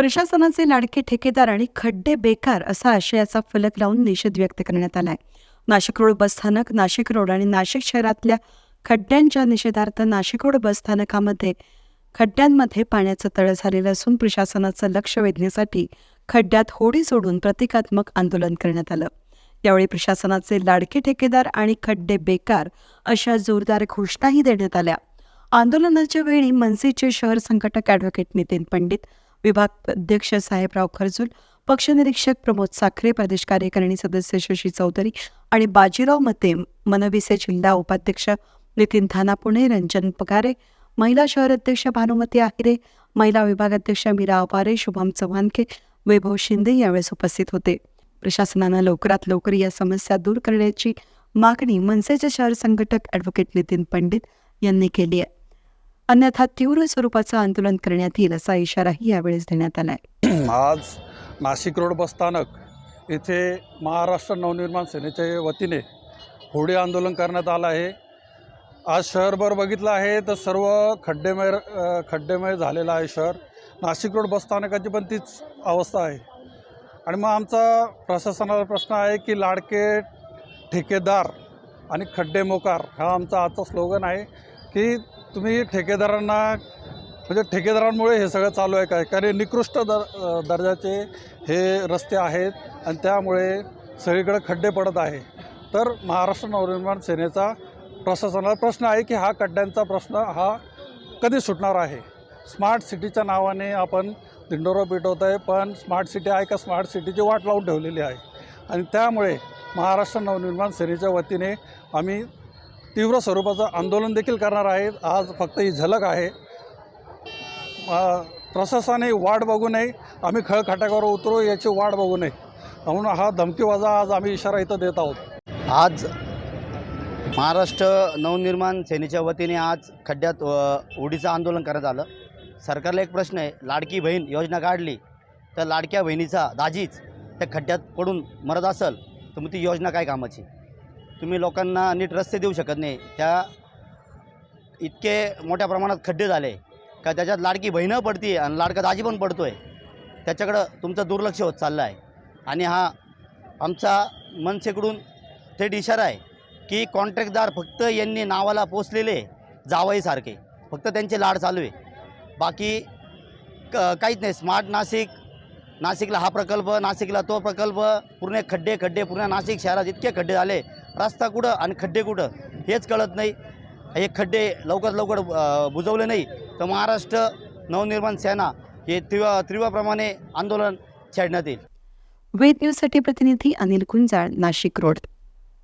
प्रशासनाचे लाडके ठेकेदार आणि खड्डे बेकार असा आशयाचा फलक लावून निषेध व्यक्त करण्यात आलाय. नाशिक रोड बसस्थानक नाशिक रोड आणि नाशिक शहरातल्या खड्ड्यांच्या निषेधार्थ नाशिक रोड बसस्थानकामध्ये खड्ड्यांमध्ये पाण्याचं तळ झालेलं असून प्रशासनाचं लक्ष वेधण्यासाठी खड्ड्यात होडी सोडून प्रतिकात्मक आंदोलन करण्यात आलं. यावेळी प्रशासनाचे लाडके ठेकेदार आणि खड्डे बेकार अशा जोरदार घोषणाही देण्यात आल्या. आंदोलनाच्या वेळी मनसेचे शहर संघटक ॲडव्होकेट नितीन पंडित विभाग अध्यक्ष साहेबराव खरजूल पक्षनिरीक्षक प्रमोद साखरे प्रदेश कार्यकारिणी सदस्य शशी चौधरी आणि बाजीराव मते मनविसे जिल्हा उपाध्यक्ष नितीन थानापुणे रंजन पगारे महिला शहर अध्यक्ष भानुमती आहिरे महिला विभागाध्यक्ष मीरा अपारे शुभम चव्हाणके वैभव शिंदे यावेळेस उपस्थित होते. प्रशासनानं लवकरात लवकर या समस्या दूर करण्याची मागणी मनसेचे शहर संघटक ॲडव्होकेट नितीन पंडित यांनी केली आहे. अन्यथा तीव्र स्वरूपाचं आंदोलन करण्यात येईल असा इशाराही यावेळेस देण्यात आला आहे आज नाशिक रोड बसस्थानक इथे महाराष्ट्र नवनिर्माण सेनेच्या वतीने होळी आंदोलन करण्यात आलं आहे. आज शहरभर बघितलं आहे तर सर्व खड्डेमय खड्डेमय झालेलं आहे शहर. नाशिक रोड बसस्थानकाची पण तीच अवस्था आहे. आणि मग आमचा प्रशासनाला प्रश्न आहे की लाडके ठेकेदार आणि खड्डेमोकार हा आमचा आजचा स्लोगन आहे की तुम्ही ठेकेदारांना म्हणजे ठेकेदारांमुळे हे सगळं चालू आहे काय? कारण निकृष्ट दर दर्जाचे हे रस्ते आहेत आणि त्यामुळे सगळीकडे खड्डे पडत आहे. तर महाराष्ट्र नवनिर्माण सेनेचा प्रशासनाला प्रश्न आहे की हा खड्ड्यांचा प्रश्न हा कधी सुटणार आहे? स्मार्ट सिटीच्या नावाने आपण दिंडोरा पेटवत आहे पण स्मार्ट सिटी आहे का? स्मार्ट सिटीची वाट लावून ठेवलेली आहे. आणि त्यामुळे महाराष्ट्र नवनिर्माण सेनेच्या वतीने आम्ही तीव्र स्वरूपाचं आंदोलन देखील करणार आहेत. आज फक्त ही झलक आहे. प्रशासनाने वाट बघू नये. आम्ही खळखटाकावर उतरू याची वाट बघू नये. म्हणून हा धमकीवाजा आज आम्ही इशारा इथं देत आहोत. आज महाराष्ट्र नवनिर्माण सेनेच्या वतीने आज खड्ड्यात उडीचं आंदोलन करण्यात आलं. सरकारला एक प्रश्न आहे. लाडकी बहीण योजना काढली तर लाडक्या बहिणीचा दाजीच त्या खड्ड्यात पडून मरत असेल तर मग ती योजना काय कामाची? तुम्ही लोकांना नीट रस्ते देऊ शकत नाही. त्या इतके मोठ्या प्रमाणात खड्डे झाले का त्याच्यात लाडकी बहिणं पडती आणि लाडका दाजी पण पडतो आहे त्याच्याकडं तुमचं दुर्लक्ष होत चाललं आहे आणि हा आमचा मनसेकडून थेट इशारा आहे की कॉन्ट्रॅक्टदार फक्त यांनी नावाला पोचलेले जावईसारखे फक्त त्यांचे लाड चालू आहे. बाकी क काहीच नाही. स्मार्ट नाशिक नाशिकला हा प्रकल्प नाशिकला तो प्रकल्प पूर्ण खड्डे खड्डे पूर्ण नाशिक शहरात इतके खड्डे झाले रस्ता कुठं आणि खड्डे कुठं हेच कळत नाही. हे खड्डे लवकर लवकर बुजवले नाही. तर महाराष्ट्र नवनिर्माण सेना हे तीव्र तीव्रप्रमाणे आंदोलन छेडण्यात येईल. वेद न्यूजसाठी प्रतिनिधी अनिल कुंजाळ नाशिक रोड.